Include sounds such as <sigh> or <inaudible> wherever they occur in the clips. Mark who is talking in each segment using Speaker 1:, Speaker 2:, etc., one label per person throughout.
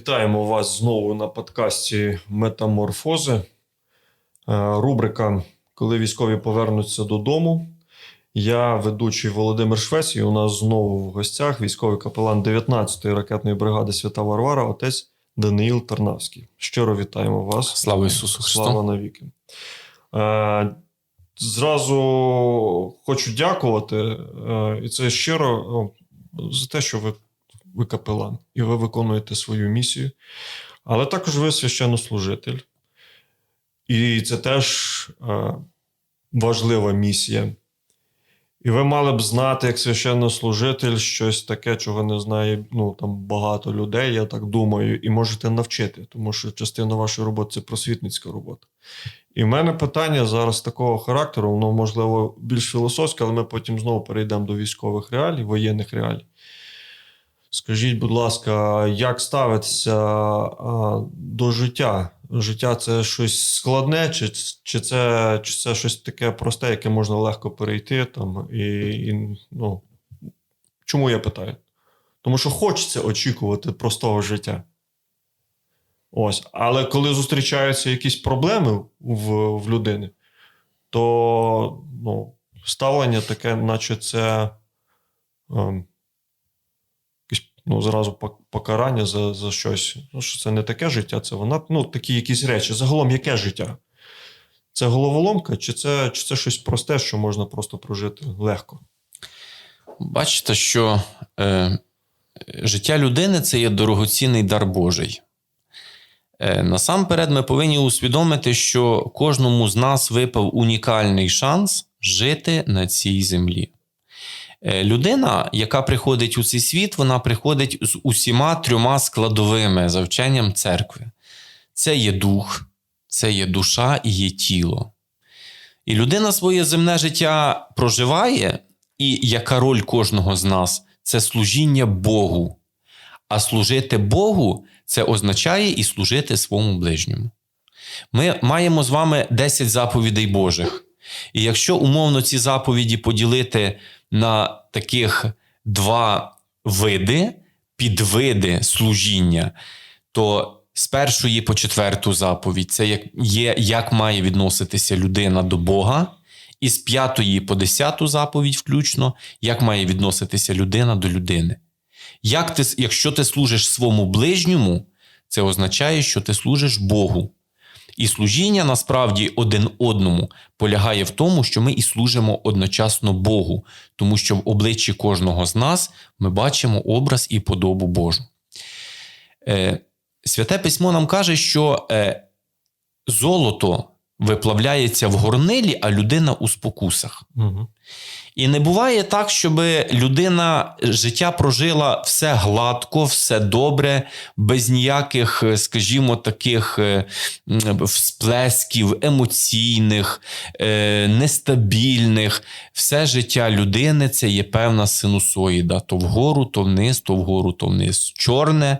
Speaker 1: Вітаємо вас знову на подкасті Метаморфози. Е, Рубрика Коли військові повернуться додому. Я ведучий Володимир Швець, і у нас знову в гостях військовий капелан 19-ї ракетної бригади Свята Варвара, отець Даниїл Тарнавський. Щиро вітаємо вас.
Speaker 2: Слава Ісусу Христу!
Speaker 1: Слава навіки. Е, зразу хочу дякувати, е, і це щиро за те, що ви, ви капелан, і ви виконуєте свою місію. Але також ви священнослужитель. І це теж е, важлива місія. І ви мали б знати, як священнослужитель, щось таке, чого не знає ну, там багато людей, я так думаю, і можете навчити, тому що частина вашої роботи це просвітницька робота. І в мене питання зараз такого характеру, воно можливо більш філософське, але ми потім знову перейдемо до військових реалій, воєнних реалій. Скажіть, будь ласка, як ставитися до життя? Життя це щось складне, чи, чи, це, чи це щось таке просте, яке можна легко перейти? Там, і, і, ну, чому я питаю? Тому що хочеться очікувати простого життя. Ось. Але коли зустрічаються якісь проблеми в, в людини, то ну, ставлення таке, наче це ем, ну, зразу покарання за, за щось. Ну, що це не таке життя, це вона, ну, такі якісь речі. Загалом, яке життя? Це головоломка, чи це, чи це щось просте, що можна просто прожити легко?
Speaker 2: Бачите, що е, життя людини це є дорогоцінний дар Божий. Е, насамперед, ми повинні усвідомити, що кожному з нас випав унікальний шанс жити на цій землі. Е, людина, яка приходить у цей світ, вона приходить з усіма трьома складовими за вченням церкви: це є дух, це є душа і є тіло. І людина своє земне життя проживає, і яка роль кожного з нас це служіння Богу. А служити Богу це означає і служити своєму ближньому. Ми маємо з вами 10 заповідей Божих. І якщо умовно ці заповіді поділити на таких два види, підвиди служіння, то з першої по четверту заповідь це як- є, як має відноситися людина до Бога, і з п'ятої по десяту заповідь, включно, як має відноситися людина до людини. Як ти, якщо ти служиш своєму ближньому, це означає, що ти служиш Богу. І служіння насправді один одному полягає в тому, що ми і служимо одночасно Богу, тому що в обличчі кожного з нас ми бачимо образ і подобу Божу. Е, Святе письмо нам каже, що е, золото виплавляється в горнилі, а людина у спокусах.
Speaker 1: Угу.
Speaker 2: І не буває так, щоб людина життя прожила все гладко, все добре, без ніяких, е, скажімо, таких е, всплесків емоційних, е, нестабільних. Все життя людини це є певна синусоїда: то вгору, то вниз, то вгору, то вниз. Чорне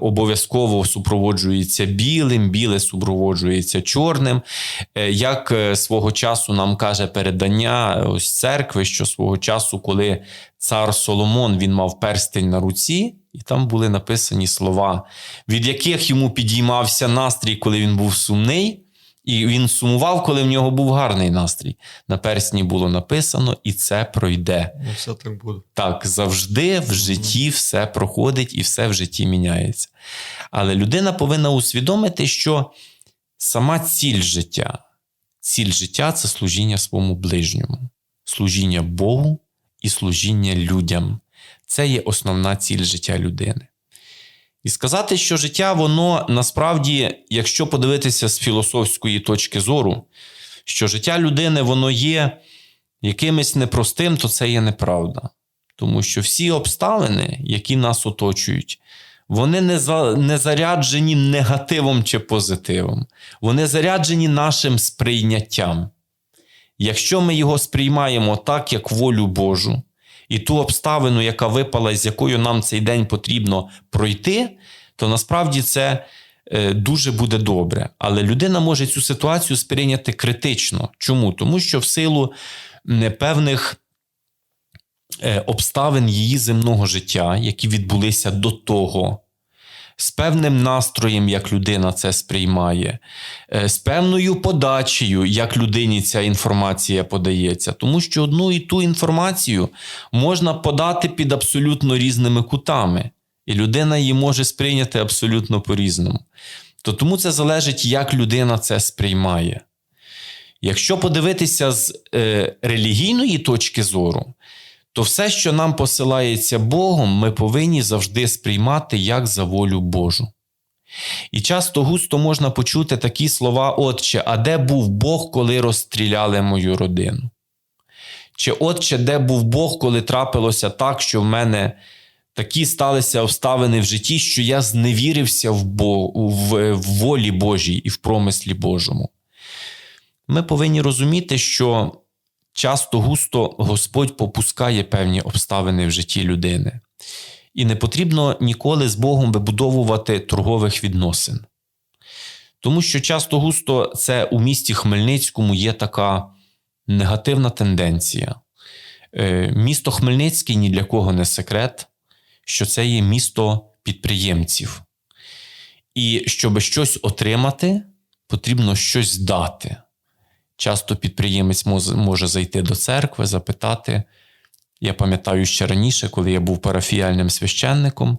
Speaker 2: обов'язково супроводжується білим, біле супроводжується чорним. Як свого часу нам каже передання ось церкви, що свого часу, коли цар Соломон він мав перстень на руці, і там були написані слова, від яких йому підіймався настрій, коли він був сумний, і він сумував, коли в нього був гарний настрій. На персні було написано, і це пройде.
Speaker 1: Ну, все так буде.
Speaker 2: Так, завжди в житті все проходить і все в житті міняється. Але людина повинна усвідомити, що сама ціль життя, ціль життя це служіння своєму ближньому, служіння Богу і служіння людям. Це є основна ціль життя людини. І сказати, що життя, воно насправді, якщо подивитися з філософської точки зору, що життя людини воно є якимось непростим, то це є неправда. Тому що всі обставини, які нас оточують, вони не, за, не заряджені негативом чи позитивом. Вони заряджені нашим сприйняттям. Якщо ми його сприймаємо так, як волю Божу, і ту обставину, яка випала, з якою нам цей день потрібно пройти, то насправді це е, дуже буде добре. Але людина може цю ситуацію сприйняти критично. Чому? Тому що в силу непевних е, обставин її земного життя, які відбулися до того, з певним настроєм, як людина це сприймає, е, з певною подачею, як людині ця інформація подається. Тому що одну і ту інформацію можна подати під абсолютно різними кутами, і людина її може сприйняти абсолютно по-різному. То тому це залежить, як людина це сприймає. Якщо подивитися з е, релігійної точки зору, то все, що нам посилається Богом, ми повинні завжди сприймати як за волю Божу. І часто густо можна почути такі слова, Отче, а де був Бог, коли розстріляли мою родину? Чи Отче, де був Бог, коли трапилося так, що в мене такі сталися обставини в житті, що я зневірився в, Бо... в... в волі Божій і в промислі Божому? Ми повинні розуміти, що часто густо Господь попускає певні обставини в житті людини. І не потрібно ніколи з Богом вибудовувати торгових відносин. Тому що часто густо це у місті Хмельницькому є така негативна тенденція. Е, Місто Хмельницький ні для кого не секрет, що це є місто підприємців. І щоб щось отримати, потрібно щось дати. Часто підприємець може зайти до церкви, запитати. Я пам'ятаю ще раніше, коли я був парафіяльним священником.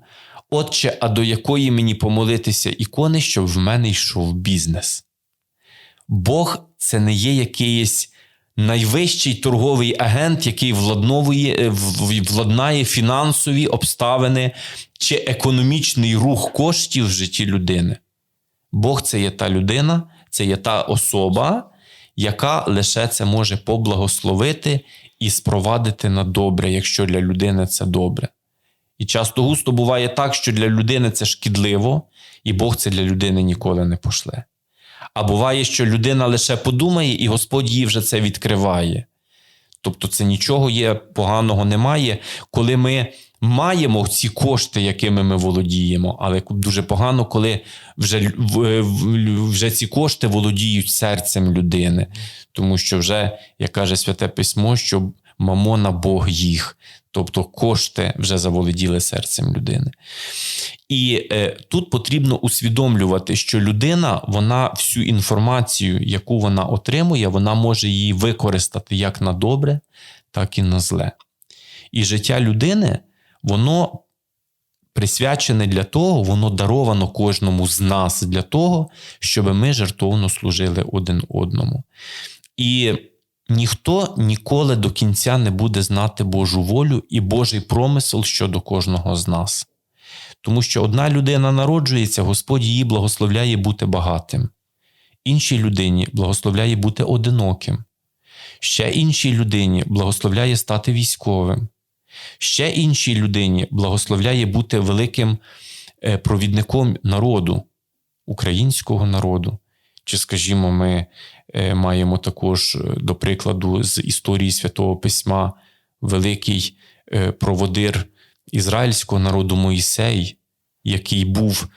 Speaker 2: Отче, а до якої мені помолитися ікони, щоб в мене йшов бізнес? Бог це не є якийсь найвищий торговий агент, який владновує, е, владнає фінансові обставини чи економічний рух коштів в житті людини. Бог це є та людина, це є та особа, яка лише це може поблагословити і спровадити на добре, якщо для людини це добре. І часто густо буває так, що для людини це шкідливо, і Бог це для людини ніколи не пошле. А буває, що людина лише подумає, і Господь їй вже це відкриває. Тобто, це нічого є поганого немає, коли ми маємо ці кошти, якими ми володіємо, але дуже погано, коли вже, в- вже ці кошти володіють серцем людини. Тому що вже, як каже Святе Письмо, що мамона Бог їх, тобто кошти вже заволоділи серцем людини. І е, тут потрібно усвідомлювати, що людина, вона всю інформацію, яку вона отримує, вона може її використати як на добре, так і на зле. І життя людини, воно присвячене для того, воно даровано кожному з нас для того, щоб ми жертовно служили один одному. І ніхто ніколи до кінця не буде знати Божу волю і Божий промисел щодо кожного з нас. Тому що одна людина народжується, Господь її благословляє бути багатим, іншій людині благословляє бути одиноким, ще іншій людині благословляє стати військовим, ще іншій людині благословляє бути великим е, провідником народу, українського народу. Чи, скажімо, ми е, маємо також, е, до прикладу, з історії Святого Письма великий проводир ізраїльського народу Моїсей, який був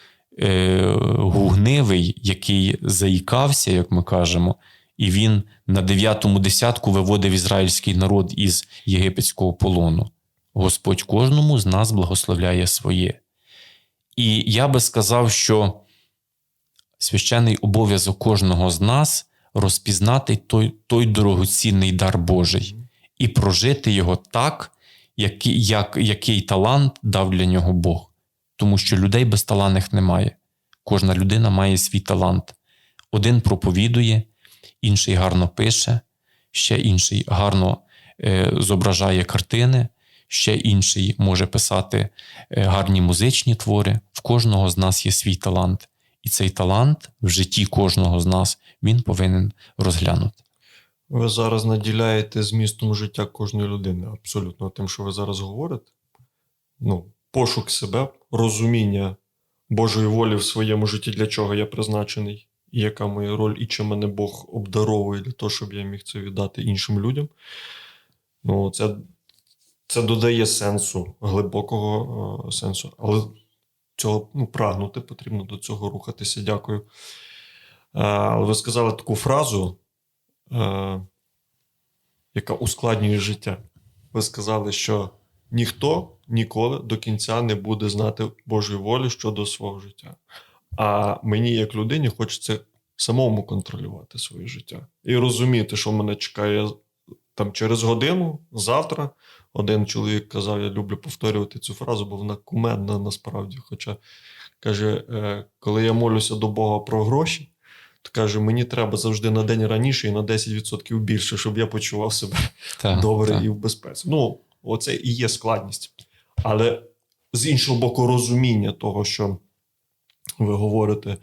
Speaker 2: гугнивий, який заїкався, як ми кажемо, і він на дев'ятому десятку виводив ізраїльський народ із єгипетського полону. Господь кожному з нас благословляє своє. І я би сказав, що священний обов'язок кожного з нас розпізнати той, той дорогоцінний дар Божий і прожити його так, який, як, який талант дав для нього Бог. Тому що людей безталанних немає. Кожна людина має свій талант. Один проповідує, інший гарно пише, ще інший гарно е, зображає картини, ще інший може писати е, гарні музичні твори. В кожного з нас є свій талант. І цей талант в житті кожного з нас він повинен розглянути.
Speaker 1: Ви зараз наділяєте змістом життя кожної людини абсолютно тим, що ви зараз говорите. Ну, пошук себе, розуміння Божої волі в своєму житті, для чого я призначений, і яка моя роль, і чим мене Бог обдаровує для того, щоб я міг це віддати іншим людям. Ну, це, це додає сенсу, глибокого е, сенсу. Але цього ну, прагнути потрібно до цього рухатися. Дякую. Е, але ви сказали таку фразу е, яка ускладнює життя. Ви сказали, що ніхто ніколи до кінця не буде знати Божої волі щодо свого життя. А мені, як людині, хочеться самому контролювати своє життя і розуміти, що мене чекає там через годину, завтра. Один чоловік казав: я люблю повторювати цю фразу, бо вона кумедна насправді. Хоча каже, е, коли я молюся до Бога про гроші, то каже, мені треба завжди на день раніше і на 10% більше, щоб я почував себе
Speaker 2: Так,
Speaker 1: добре
Speaker 2: так.
Speaker 1: і в безпеці. Ну, оце і є складність. Але з іншого боку, розуміння того, що ви говорите,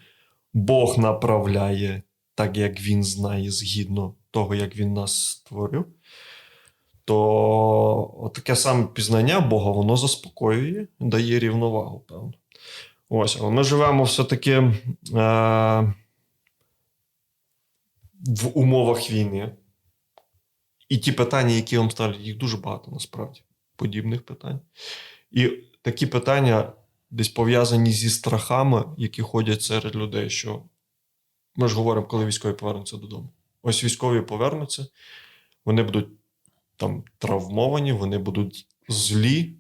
Speaker 1: Бог направляє так, як Він знає, згідно того, як Він нас створив, то таке саме пізнання Бога, воно заспокоює, дає рівновагу, певно. Ось, але ми живемо все-таки е- в умовах війни. І ті питання, які вам ставлять, їх дуже багато насправді подібних питань. І такі питання десь пов'язані зі страхами, які ходять серед людей. Що ми ж говоримо, коли військові повернуться додому. Ось військові повернуться, вони будуть там травмовані, вони будуть злі,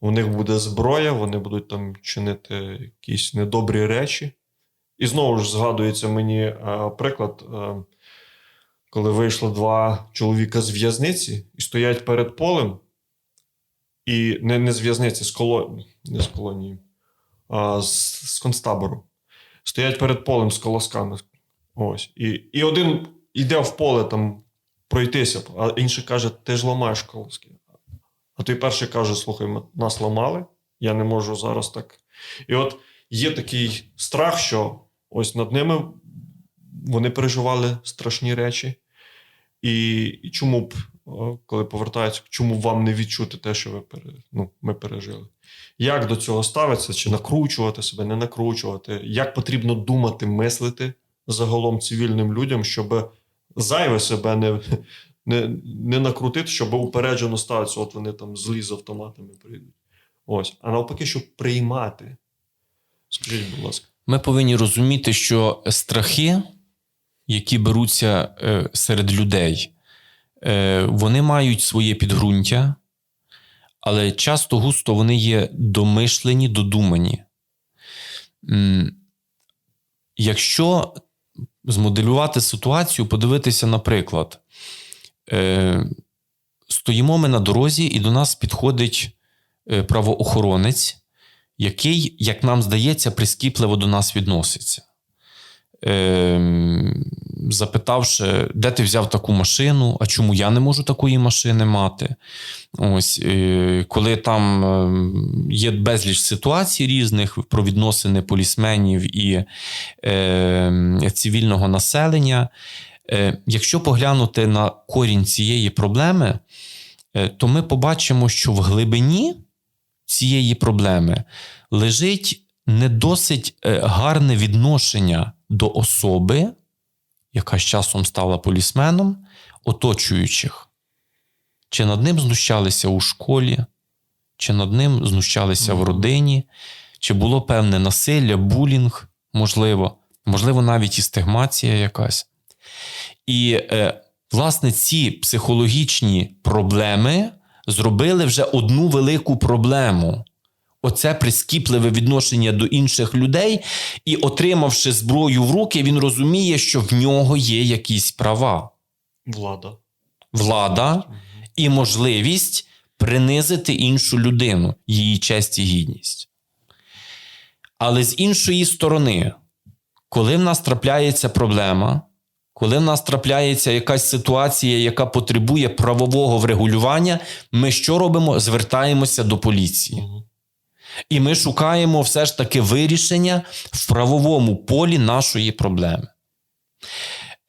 Speaker 1: у них буде зброя, вони будуть там чинити якісь недобрі речі. І знову ж згадується мені е, приклад. Е, коли вийшло два чоловіка з в'язниці і стоять перед полем, і не, не з в'язниці, з колонії, не з колонії, а з, з концтабору. Стоять перед полем з колосками. Ось. І, і один йде в поле там пройтися, а інший каже: ти ж ламаєш колоски. А той перший каже: слухай, нас ламали, я не можу зараз так. І от є такий страх, що ось над ними вони переживали страшні речі. І, і чому б, коли повертаються, чому б вам не відчути те, що ви ну, ми пережили? Як до цього ставитися? Чи накручувати себе, не накручувати? Як потрібно думати, мислити загалом цивільним людям, щоб зайве себе не, не, не накрутити, щоб упереджено ставитися, от вони там злі з автоматами прийдуть. Ось. А навпаки, щоб приймати. Скажіть, будь ласка.
Speaker 2: Ми повинні розуміти, що страхи, які беруться е, серед людей, е, вони мають своє підґрунтя, але часто густо вони є домишлені, додумані. Якщо змоделювати ситуацію, подивитися, наприклад, е, стоїмо ми на дорозі, і до нас підходить е, правоохоронець, який, як нам здається, прискіпливо до нас відноситься. Ем, запитавши, де ти взяв таку машину, а чому я не можу такої машини мати? Ось, е, коли там ем, є безліч ситуацій різних про відносини полісменів і е, цивільного населення. Е, якщо поглянути на корінь цієї проблеми, е, то ми побачимо, що в глибині цієї проблеми лежить не досить гарне відношення до особи, яка з часом стала полісменом, оточуючих. Чи над ним знущалися у школі, чи над ним знущалися в родині, чи було певне насилля, булінг, можливо, можливо, навіть і стигмація якась. І, е, власне, ці психологічні проблеми зробили вже одну велику проблему. Оце прискіпливе відношення до інших людей, і, отримавши зброю в руки, він розуміє, що в нього є якісь права,
Speaker 1: Влада.
Speaker 2: влада і можливість принизити іншу людину, її честь і гідність. Але з іншої сторони, коли в нас трапляється проблема, коли в нас трапляється якась ситуація, яка потребує правового врегулювання, ми що робимо? Звертаємося до поліції.
Speaker 1: Мгм.
Speaker 2: І ми шукаємо все ж таки вирішення в правовому полі нашої проблеми.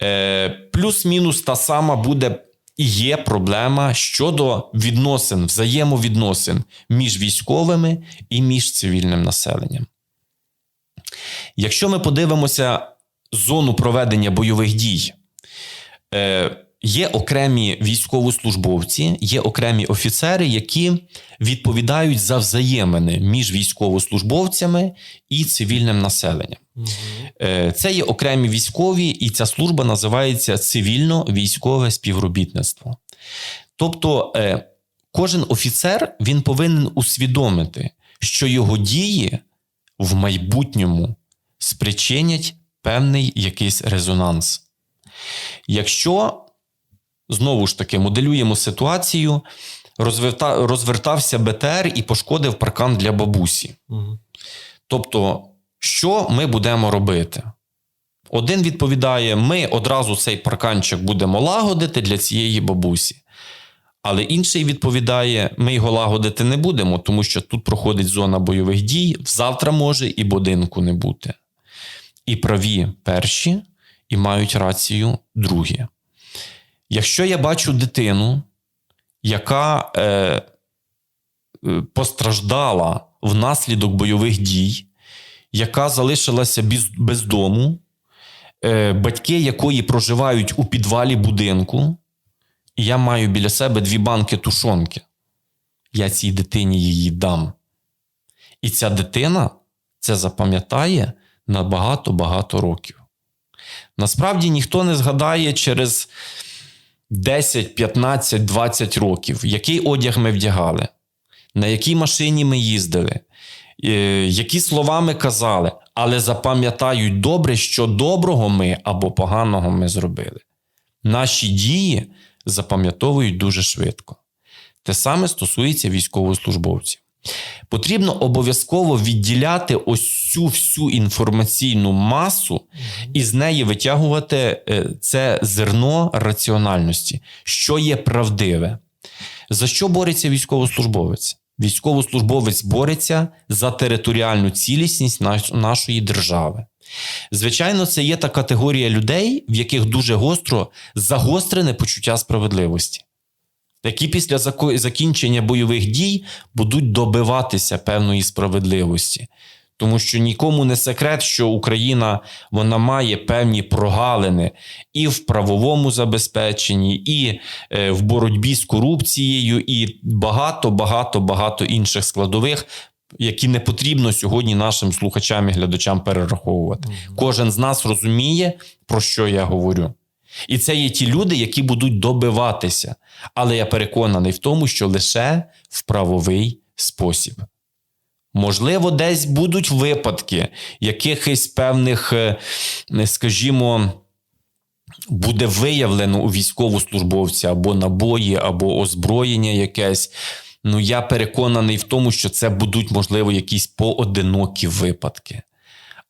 Speaker 2: Е, плюс-мінус та сама буде і є проблема щодо відносин, взаємовідносин між військовими і між цивільним населенням. Якщо ми подивимося зону проведення бойових дій, е, є окремі військовослужбовці, є окремі офіцери, які відповідають за взаємини між військовослужбовцями і цивільним населенням. Е, Це є окремі військові, і ця служба називається цивільно-військове співробітництво. Тобто, е, кожен офіцер він повинен усвідомити, що його дії в майбутньому спричинять певний якийсь резонанс. Якщо знову ж таки моделюємо ситуацію, розверта, розвертався БТР і пошкодив паркан для бабусі.
Speaker 1: Угу.
Speaker 2: Тобто, що ми будемо робити? Один відповідає: ми одразу цей парканчик будемо лагодити для цієї бабусі. Але інший відповідає: ми його лагодити не будемо, тому що тут проходить зона бойових дій, завтра може і будинку не бути. І праві перші, і мають рацію другі. Якщо я бачу дитину, яка е, е, постраждала внаслідок бойових дій, яка залишилася без, без дому, е, батьки якої проживають у підвалі будинку, і я маю біля себе дві банки тушонки. Я цій дитині її дам. І ця дитина це запам'ятає на багато-багато років. Насправді ніхто не згадає через 10, 15, 20 років, який одяг ми вдягали, на якій машині ми їздили, е, які слова ми казали, але запам'ятають добре, що доброго ми або поганого ми зробили. Наші дії запам'ятовують дуже швидко. Те саме стосується військовослужбовців. Потрібно обов'язково відділяти ось цю всю інформаційну масу і з неї витягувати е, це зерно раціональності, що є правдиве. За що бореться військовослужбовець? Військовослужбовець бореться за територіальну цілісність нашої держави. Звичайно, це є та категорія людей, в яких дуже гостро загострене почуття справедливості, які після закінчення бойових дій будуть добиватися певної справедливості. Тому що нікому не секрет, що Україна вона має певні прогалини і в правовому забезпеченні, і е, в боротьбі з корупцією, і багато, багато, багато інших складових, які не потрібно сьогодні нашим слухачам і глядачам перераховувати. Кожен з нас розуміє, про що я говорю. І це є ті люди, які будуть добиватися. Але я переконаний в тому, що лише в правовий спосіб. Можливо, десь будуть випадки якихось певних, е, скажімо, буде виявлено у військовослужбовця або набої, або озброєння якесь. Ну, я переконаний в тому, що це будуть, можливо, якісь поодинокі випадки.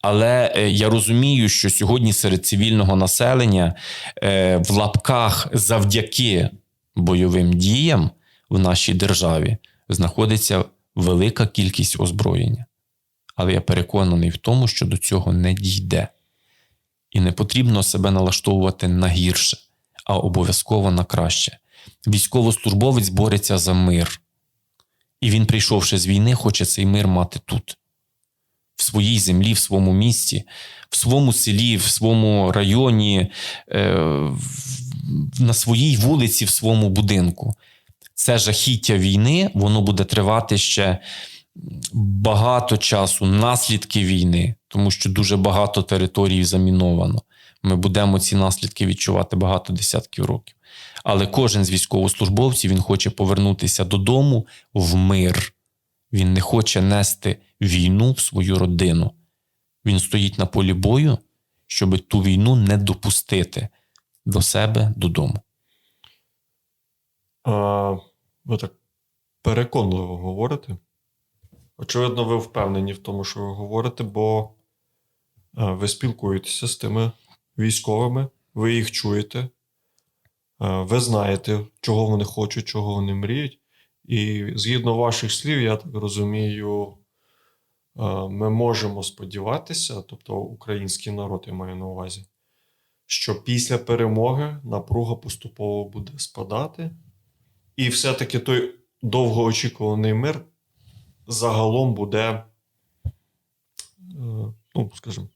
Speaker 2: Але е, я розумію, що сьогодні серед цивільного населення е, в лапках завдяки бойовим діям в нашій державі знаходиться велика кількість озброєння. Але я переконаний в тому, що до цього не дійде. І не потрібно себе налаштовувати на гірше, а обов'язково на краще. Військовослужбовець бореться за мир. І він, прийшовши з війни, хоче цей мир мати тут, в своїй землі, в своєму місті, в своєму селі, в своєму районі, е, на своїй вулиці, в своєму будинку. Це жахіття війни, воно буде тривати ще багато часу, наслідки війни, тому що дуже багато територій заміновано. Ми будемо ці наслідки відчувати багато десятків років. Але кожен з військовослужбовців він хоче повернутися додому в мир. Він не хоче нести війну в свою родину. Він стоїть на полі бою, щоб ту війну не допустити до себе додому.
Speaker 1: А, ви так переконливо говорите. Очевидно, ви впевнені в тому, що ви говорите, бо ви спілкуєтеся з тими військовими, ви їх чуєте, ви знаєте, чого вони хочуть, чого вони мріють. І згідно ваших слів, я так розумію, ми можемо сподіватися, тобто український народ, я маю на увазі, що після перемоги напруга поступово буде спадати. І все-таки той довгоочікуваний мир загалом буде, е, ну, скажімо,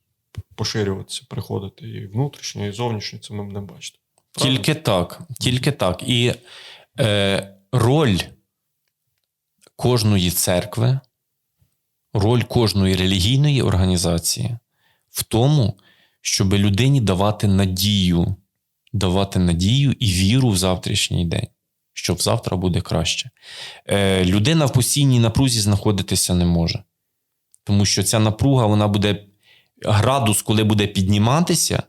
Speaker 1: поширюватися, приходити і внутрішньо, і зовнішньо, це ми бачити. Правильно?
Speaker 2: Тільки так, тільки так. І е, роль кожної церкви, роль кожної релігійної організації в тому, щоб людині давати надію, давати надію і віру в завтрашній день. що завтра буде краще. Е, людина в постійній напрузі знаходитися не може. Тому що ця напруга, вона буде градус, коли буде підніматися,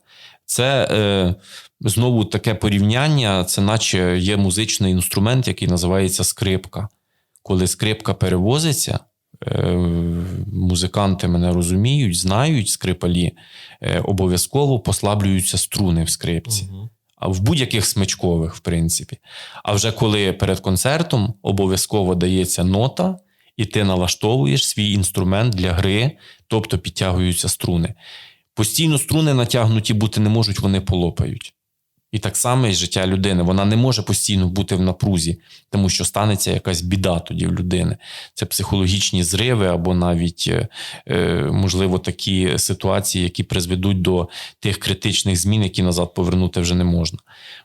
Speaker 2: це е, знову таке порівняння, це наче є музичний інструмент, який називається скрипка. Коли скрипка перевозиться, е, музиканти мене розуміють, знають скрипалі, е, обов'язково послаблюються струни в скрипці. А в будь-яких смичкових, в принципі. А вже коли перед концертом обов'язково дається нота, і ти налаштовуєш свій інструмент для гри, тобто підтягуються струни. Постійно струни натягнуті бути не можуть, вони полопають. І так само і життя людини. Вона не може постійно бути в напрузі, тому що станеться якась біда тоді в людини. Це психологічні зриви, або навіть, е, е, можливо, такі ситуації, які призведуть до тих критичних змін, які назад повернути вже не можна.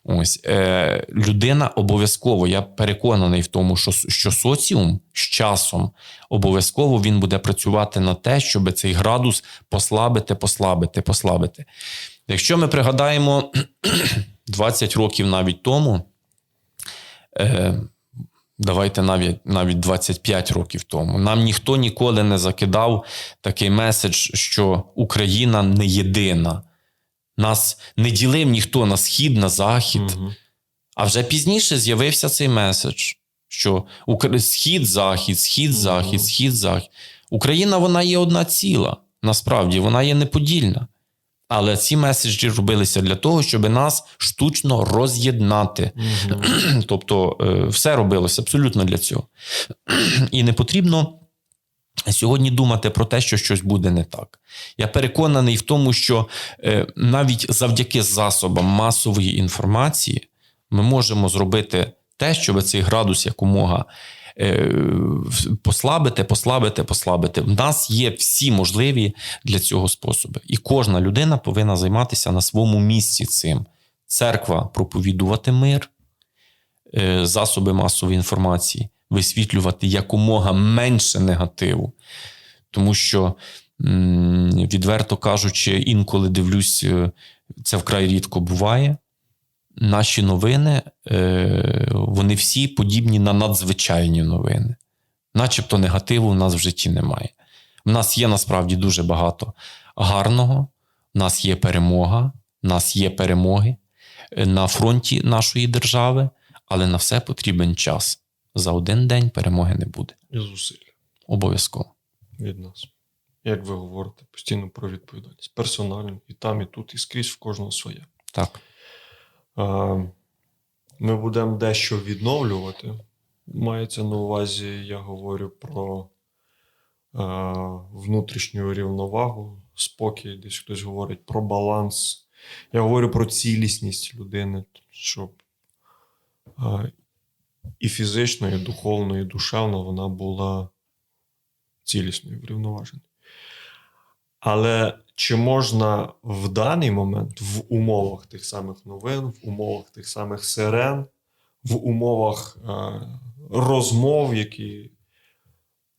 Speaker 2: Ось е, людина обов'язково, я переконаний в тому, що, що соціум з часом обов'язково він буде працювати на те, щоб цей градус послабити, послабити, послабити. Якщо ми пригадаємо <clears throat> 20 років навіть тому, е, давайте навіть, навіть 25 років тому, нам ніхто ніколи не закидав такий меседж, що Україна не єдина. Нас не ділив ніхто на схід, на захід. А вже пізніше з'явився цей меседж, що схід, захід, схід, захід, схід, захід. Україна вона є одна ціла. Насправді вона є неподільна. Але ці меседжі робилися для того, щоб нас штучно роз'єднати.
Speaker 1: Мгм. <clears throat>
Speaker 2: Тобто, е, все робилося абсолютно для цього. І не потрібно сьогодні думати про те, що щось буде не так. Я переконаний в тому, що е, навіть завдяки засобам масової інформації ми можемо зробити те, щоб цей градус якомога послабити, послабити, послабити. В нас є всі можливі для цього способи. І кожна людина повинна займатися на своєму місці цим. Церква проповідувати мир, е, засоби масової інформації, висвітлювати якомога менше негативу. Тому що, відверто кажучи, інколи дивлюсь, е, це вкрай рідко буває. Наші новини, е, вони всі подібні на надзвичайні новини. Начебто негативу в нас в житті немає. В нас є насправді дуже багато гарного, в нас є перемога, в нас є перемоги е, на фронті нашої держави, але на все потрібен час. За один день перемоги не буде.
Speaker 1: І зусилля
Speaker 2: Обов'язково.
Speaker 1: від нас. Як ви говорите, постійно про відповідальність. Персонально, і там, і тут, і скрізь в кожного своє.
Speaker 2: Так.
Speaker 1: Ми будемо дещо відновлювати. Мається на увазі, я говорю про внутрішню рівновагу, спокій, десь хтось говорить про баланс. Я говорю про цілісність людини, щоб і фізично, і духовно, і душевно вона була цілісною, врівноваженою. Але чи можна в даний момент в умовах тих самих новин, в умовах тих самих сирен, в умовах е, розмов, які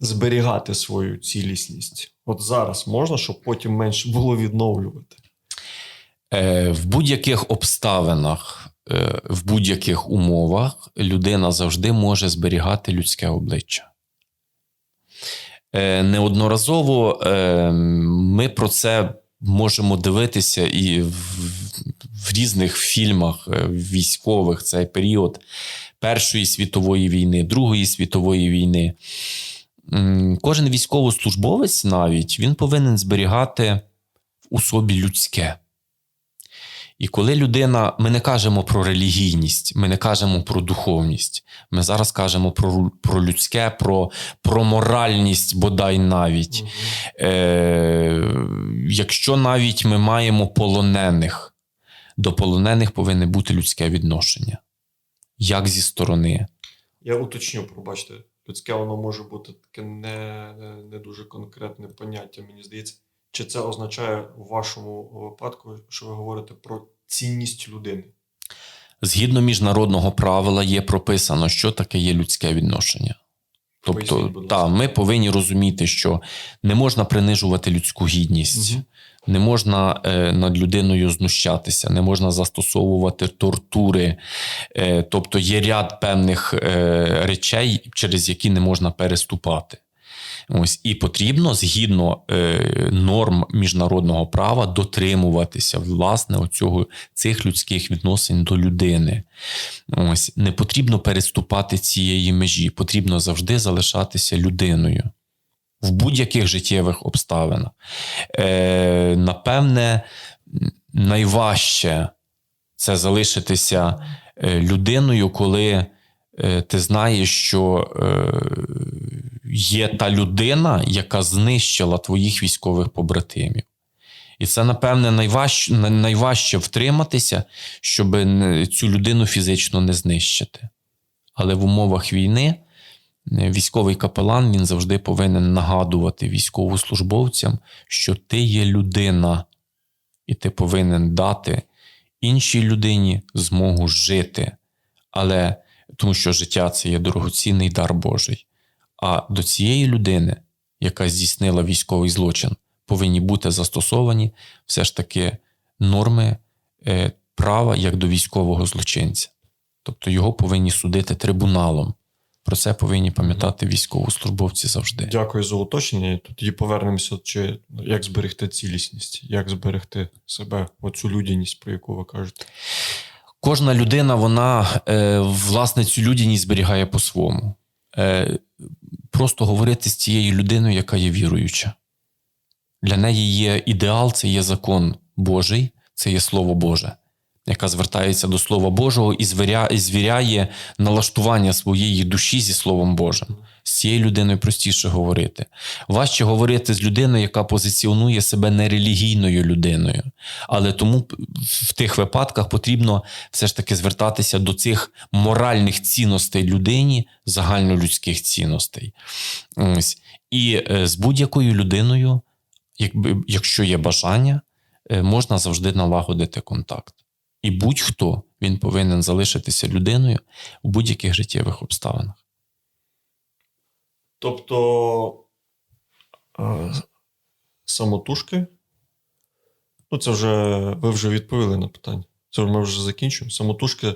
Speaker 1: зберігати свою цілісність? От зараз можна, щоб потім менше було відновлювати.
Speaker 2: Е, В будь-яких обставинах, е, в будь-яких умовах людина завжди може зберігати людське обличчя. Е, Неодноразово е, ми про це можемо дивитися і в, різних фільмах е, військових цей період Першої світової війни, Другої світової війни. Кожен військовослужбовець навіть він повинен зберігати у собі людське. І коли людина, ми не кажемо про релігійність, ми не кажемо про духовність, ми зараз кажемо про, про людське, про, про моральність, бодай навіть. Е, якщо навіть ми маємо полонених, до полонених повинне бути людське відношення. Як зі сторони.
Speaker 1: Я уточню, пробачте, людське воно може бути таке не, не дуже конкретне поняття, мені здається. Чи це означає в вашому випадку, що ви говорите про цінність людини?
Speaker 2: Згідно міжнародного правила є прописано, що таке є людське відношення. Тобто, та, ми повинні розуміти, що не можна принижувати людську гідність,
Speaker 1: Мгм.
Speaker 2: не можна е, над людиною знущатися, не можна застосовувати тортури. Е, тобто є ряд певних е, речей, через які не можна переступати. Ось і потрібно згідно е, норм міжнародного права дотримуватися власне оцього цих людських відносин до людини. Ось не потрібно переступати цієї межі, потрібно завжди залишатися людиною в будь-яких життєвих обставинах. Е, напевне, найважче це залишитися е, людиною, коли ти знаєш, що е, є та людина, яка знищила твоїх військових побратимів. І це, напевне, найважче, найважче втриматися, щоб цю людину фізично не знищити. Але в умовах війни е, військовий капелан він завжди повинен нагадувати військовослужбовцям, що ти є людина, і ти повинен дати іншій людині змогу жити. Але тому що життя це є дорогоцінний дар Божий. А до цієї людини, яка здійснила військовий злочин, повинні бути застосовані все ж таки норми е, права як до військового злочинця. Тобто його повинні судити трибуналом. Про це повинні пам'ятати військовослужбовці завжди.
Speaker 1: Дякую за уточнення. Тоді повернемося, чи як зберегти цілісність, як зберегти себе, оцю людяність, про яку ви кажете.
Speaker 2: Кожна людина, вона е, власне цю людяність зберігає по-своєму. Е, просто говорити з цією людиною, яка є віруюча. Для неї є ідеал, це є закон Божий, це є Слово Боже, яка звертається до Слова Божого і звіря, і звіряє налаштування своєї душі зі Словом Божим. З цією людиною простіше говорити. Важче говорити з людиною, яка позиціонує себе нерелігійною людиною. Але тому в тих випадках потрібно все ж таки звертатися до цих моральних цінностей людині, загальнолюдських цінностей. Ось. І е, з будь-якою людиною, якби, якщо є бажання, е, можна завжди налагодити контакт. І будь-хто він повинен залишитися людиною в будь-яких життєвих обставинах.
Speaker 1: Тобто е, самотужки. Ну, це вже ви вже відповіли на питання. Це ми вже закінчуємо. Самотужки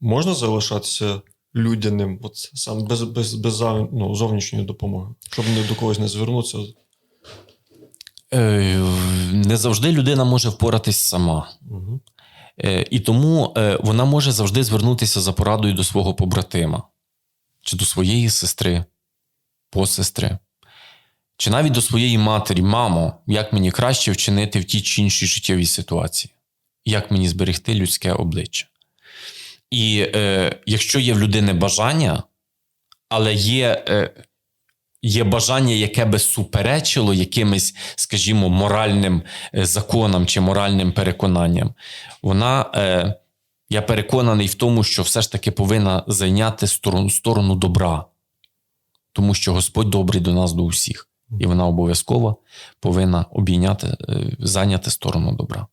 Speaker 1: можна залишатися людяним, от сам без, без, без ну, зовнішньої допомоги, щоб не до когось не звернутися.
Speaker 2: Е, Не завжди людина може впоратись сама.
Speaker 1: Угу.
Speaker 2: Е, І тому е, вона може завжди звернутися за порадою до свого побратима, чи до своєї сестри, посестри, чи навіть до своєї матері, мамо, як мені краще вчинити в тій чи іншій життєвій ситуації, як мені зберегти людське обличчя. І е, якщо є в людини бажання, але є, е, є бажання, яке би суперечило якимось, скажімо, моральним е, законам чи моральним переконанням, вона, е, я переконаний в тому, що все ж таки повинна зайняти сторону, сторону добра, тому що Господь добрий до нас, до усіх, і вона обов'язково повинна обійняти, е, зайняти сторону добра.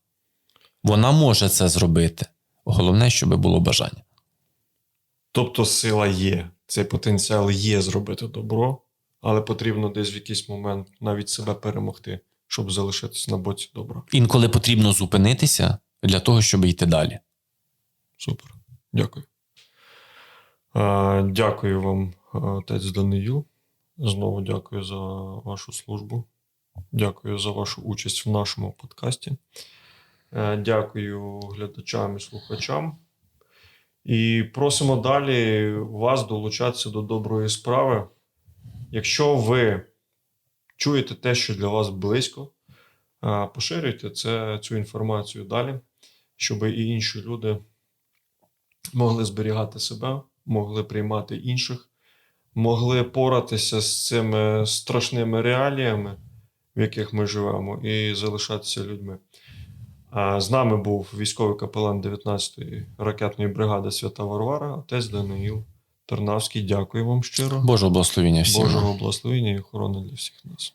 Speaker 2: Вона може це зробити. Головне, щоб було бажання.
Speaker 1: Тобто сила є, цей потенціал є зробити добро, але потрібно десь в якийсь момент навіть себе перемогти, щоб залишитися на боці добра.
Speaker 2: Інколи потрібно зупинитися для того, щоб йти далі.
Speaker 1: Супер. Дякую. Е, Дякую вам, е, отець Даниїл. Знову дякую за вашу службу. Дякую за вашу участь в нашому подкасті. Е, Дякую глядачам і слухачам. І просимо далі вас долучатися до доброї справи. Якщо ви чуєте те, що для вас близько, поширюйте це, цю інформацію далі, щоб і інші люди могли зберігати себе, могли приймати інших, могли поратися з цими страшними реаліями, в яких ми живемо, і залишатися людьми. З нами був військовий капелан 19-ї ракетної бригади Свята Варвара, отець Даниїл Тарнавський. Дякую вам щиро.
Speaker 2: Божого благословення всім.
Speaker 1: Божого благословення і охорони для всіх нас.